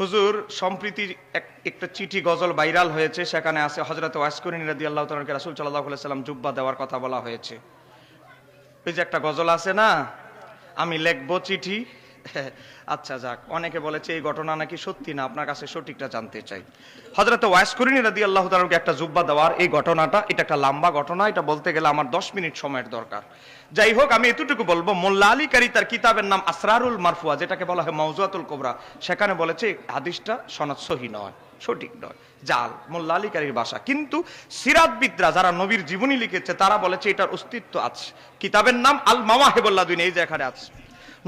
হুজুর, সম্প্রীতি এক- একটা চিঠি, গজল ভাইরাল হয়েছে। সেখানে আছে হজরত ওয়াসকরিন রাদি আল্লাহ তালকে রাসুল সাল্লাহ সাল্লাম জুব্বা দেওয়ার কথা বলা হয়েছে। ওই যে একটা গজল আছে না, আমি লেখবো চিঠি আচ্ছা যাক, অনেকে বলেছে এই ঘটনা নাকি সত্যি না, আপনার কাছে সঠিকটা জানতে চাই। হজরত ওয়াসকরিন রাদি আল্লাহ তালকে একটা জুব্বা দেওয়ার এই ঘটনাটা, এটা একটা লম্বা ঘটনা, এটা বলতে গেলে আমার দশ মিনিট সময়ের দরকার। যাই হোক, আমি এতটুকু বলব, মোল্লা আলী কারি তার কিতাবের নাম আসরারুল মারফুয়া, যেটাকে বলা হয় মৌজুয়াতুল কোবরা, সেখানে বলেছে হাদিসটা সনদ সহি নয়, সঠিক নয়, জাল, মোল্লা আলী কারির ভাষা। কিন্তু সিরাতবিদরা যারা নবীর জীবনী লিখেছে, তারা বলেছে এটার অস্তিত্ব আছে। কিতাবের নাম আল মাওয়াহেবুল্লাহ দুইন এই যে এখানে আছে।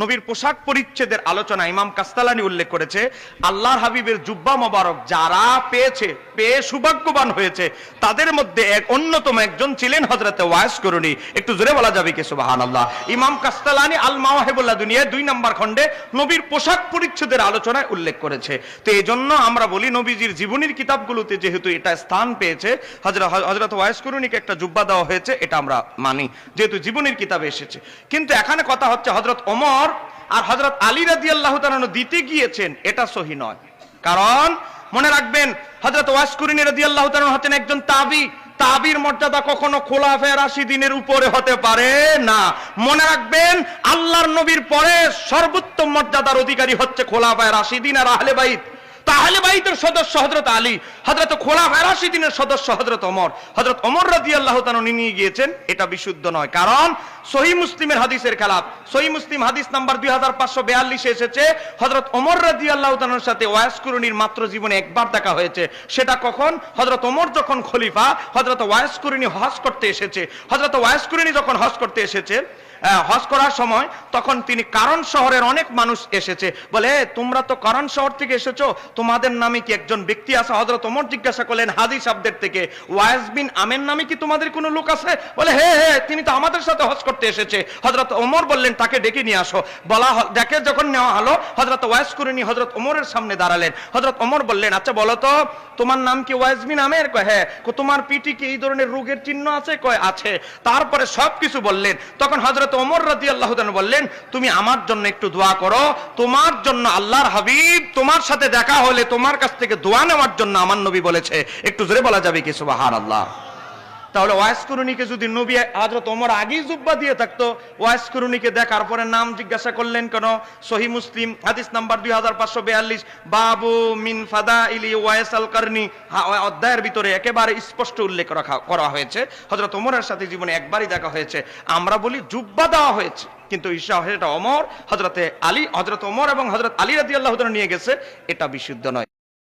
নবীর পোশাক পরিচ্ছেদের আলোচনা ইমাম কাস্তালানি উল্লেখ করেছে, আল্লাহর হাবিবের জুব্বা মোবারক যারা পেয়েছে, পেয়ে সৌভাগ্যবান হয়েছে, তাদের মধ্যে এক অন্যতম একজন ছিলেন হজরতে ওয়াইস করুনি একটু জোরে বলা যাবে কি? সুবাহান আল্লাহ ইমাম কাস্তালানি আল মাওয়াহেবুল্লাহ দুনিয়ায় দুই নম্বর খণ্ডে নবীর পোশাক পরিচ্ছেদের আলোচনায় উল্লেখ করেছে। তো এই জন্য আমরা বলি, নবীজির জীবনীর কিতাবগুলোতে যেহেতু এটা স্থান পেয়েছে হজরত হজরত ওয়াইস করুনিকে একটা জুব্বা দেওয়া হয়েছে, এটা আমরা মানি, যেহেতু জীবনীর কিতাবে এসেছে। কিন্তু এখানে কথা হচ্ছে হজরত ওমর আর হজরত আলী রাজি আল্লাহ দিতে গিয়েছেন, এটা সহি নয়। কারণ মনে রাখবেন হজরত ওয়াসকুরিনী রাজি আল্লাহ হচ্ছেন একজন তাবি। তাবির মর্যাদা কখনো খোলাফে রাশি দিনের উপরে হতে পারে না। মনে রাখবেন, আল্লাহর নবীর পরে সর্বোত্তম মর্যাদার অধিকারী হচ্ছে খোলাফায় রাশিদিন আর আহলে বাইত। তাহলে বাইতের সদস্য হজরত আলী হজরত খোলা দিনের সদস্য হজরত অমর হজরত অমর রাজি আল্লাহ নিয়ে গিয়েছেন, এটা বিশুদ্ধ নয়। কারণ সহি মুসলিমের হাদিসের খেলাফ সহি মুসলিম হাদিস নাম্বার দুই হাজার পাঁচশো বিয়াল্লিশে এসেছে। হজরত অমর রাজি আল্লাহ সাথে ওয়াসকুরুনির মাত্র জীবনে একবার দেখা হয়েছে। সেটা কখন? হজরত অমর যখন খলিফা হজরত ওয়াসকুরুনি হজ করতে এসেছে। হজরত ওয়াসকুরুনি যখন হজ করতে এসেছে হজ করার সময় তখন তিনি কারণ শহরের অনেক মানুষ এসেছে। বলে তোমরা তো কারণ শহর থেকে এসেছ। তোমাদের নামে কি একজন ব্যক্তি আছে? হজরত ওমর জিজ্ঞাসা করলেন হাদি শব্দের থেকে। ওয়াইজ বিন আমের নামে কি তোমাদের কোনো লোক আছে? বলে, হে হে, তিনি তো আমাদের সাথে হজ করতে এসেছে। হজরত ওমর বললেন, তাকে ডেকে নিয়ে আসো। বলা ডেকে যখন নেওয়া হলো হজরত ওয়াইজ করে নিয়ে হজরত ওমরের সামনে দাঁড়ালেন। হজরত ওমর বললেন আচ্ছা বলো তো, তোমার নাম কি ওয়াইজ বিন আমের? কয় হ্যাঁ। তোমার পিটি কি এই ধরনের রোগের চিহ্ন আছে? কয়, আছে। তারপরে সবকিছু বললেন। তখন হজরত ওমর রাজি আল্লাহ বললেন, তুমি আমার জন্য একটু দোয়া করো। তোমার জন্য আল্লাহর হাবিব তোমার সাথে দেখা হলে তোমার কাছ থেকে দোয়া নেওয়ার জন্য আমার নবী বলেছে। একটু জোরে বলা যাবে কি সুবাহ আল্লাহ তাহলে ওয়াইস করুনিকে যদি নবী হজরত ওমর আগেই জুব্বা দিয়ে থাকতো ওয়াইস করুনিকে দেখার পরে নাম জিজ্ঞাসা করলেন কেন? সহি মুসলিম, হাদিস নাম্বার দুই হাজার পাঁচশো বিয়াল্লিশ। বাবু মিন ফাদা ইলি ওয়াইস আল কারনি অধ্যায়ের ভিতরে একেবারে স্পষ্ট উল্লেখ রাখা, করা হয়েছে। হজরত ওমরের সাথে জীবনে একবারই দেখা হয়েছে। আমরা বলি জুব্বা দেওয়া হয়েছে। কিন্তু ঈশা এটা অমর হজরতে আলী হজরত ওমর এবং হজরত আলী রাদি আল্লাহ নিয়ে গেছে, এটা বিশুদ্ধ নয়।